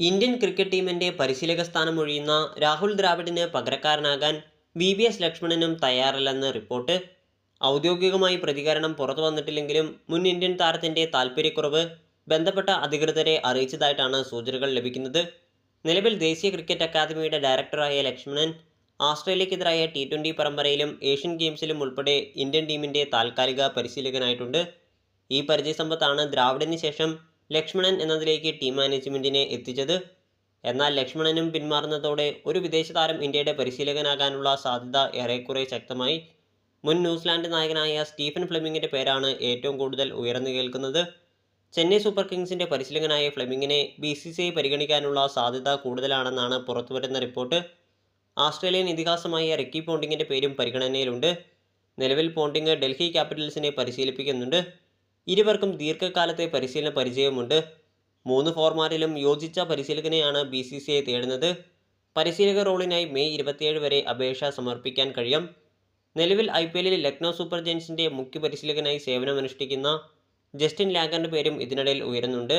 Indian cricket ടീമിന്റെ പരിശീലക സ്ഥാനം ഒഴിയുന്ന രാഹുൽ ദ്രാവിഡിന് പകരക്കാരനാകാൻ വി വി എസ് ലക്ഷ്മണനും തയ്യാറല്ലെന്ന് റിപ്പോർട്ട്. ഔദ്യോഗികമായി പ്രതികരണം പുറത്തു വന്നിട്ടില്ലെങ്കിലും മുൻ ഇന്ത്യൻ താരത്തിന്റെ താൽപ്പര്യക്കുറവ് ബന്ധപ്പെട്ട അധികൃതരെ അറിയിച്ചതായിട്ടാണ് സൂചനകൾ ലഭിക്കുന്നത്. നിലവിൽ ദേശീയ ക്രിക്കറ്റ് അക്കാദമിയുടെ ഡയറക്ടറായ ലക്ഷ്മണൻ ആസ്ട്രേലിയക്കെതിരായ ടി ട്വന്റി പരമ്പരയിലും ഏഷ്യൻ ഗെയിംസിലും ഉൾപ്പെടെ ഇന്ത്യൻ ടീമിന്റെ താൽക്കാലിക പരിശീലകനായിട്ടുണ്ട്. ഈ പരിചയസമ്പത്താണ് ദ്രാവിഡിന് ശേഷം ലക്ഷ്മണൻ എന്നതിലേക്ക് ടീം മാനേജ്മെന്റിനെ എത്തിച്ചത്. എന്നാൽ ലക്ഷ്മണനും പിന്മാറുന്നതോടെ ഒരു വിദേശ താരം ഇന്ത്യയുടെ പരിശീലകനാകാനുള്ള സാധ്യത ഏറെക്കുറെ ശക്തമായി. മുൻ ന്യൂസിലാൻഡ് നായകനായ സ്റ്റീഫൻ ഫ്ലെമിങ്ങിന്റെ പേരാണ് ഏറ്റവും കൂടുതൽ ഉയർന്നു കേൾക്കുന്നത്. ചെന്നൈ സൂപ്പർ കിങ്സിന്റെ പരിശീലകനായ ഫ്ലെമിങ്ങിനെ ബി സി സി ഐ പരിഗണിക്കാനുള്ള സാധ്യത കൂടുതലാണെന്നാണ് പുറത്തുവരുന്ന റിപ്പോർട്ട്. ആസ്ട്രേലിയൻ ഇതിഹാസമായ റിക്കി പോണ്ടിങ്ങിന്റെ പേരും പരിഗണനയിലുണ്ട്. നിലവിൽ പോണ്ടിങ് ഡൽഹി ക്യാപിറ്റൽസിനെ പരിശീലിപ്പിക്കുന്നുണ്ട്. ഇരുവർക്കും ദീർഘകാലത്തെ പരിശീലന പരിചയമുണ്ട്. മൂന്ന് ഫോർമാറ്റിലും യോജിച്ച പരിശീലകനെയാണ് ബി സി സി ഐ തേടുന്നത്. പരിശീലക റോളിനായി മെയ് ഇരുപത്തിയേഴ് വരെ അപേക്ഷ സമർപ്പിക്കാൻ കഴിയും. നിലവിൽ ഐ പി എല്ലിൽ ലക്നൗ സൂപ്പർ ജെൻസിന്റെ മുഖ്യ പരിശീലകനായി സേവനമനുഷ്ഠിക്കുന്ന ജസ്റ്റിൻ ലാഗറിന്റെ പേരും ഇതിനിടയിൽ ഉയരുന്നുണ്ട്.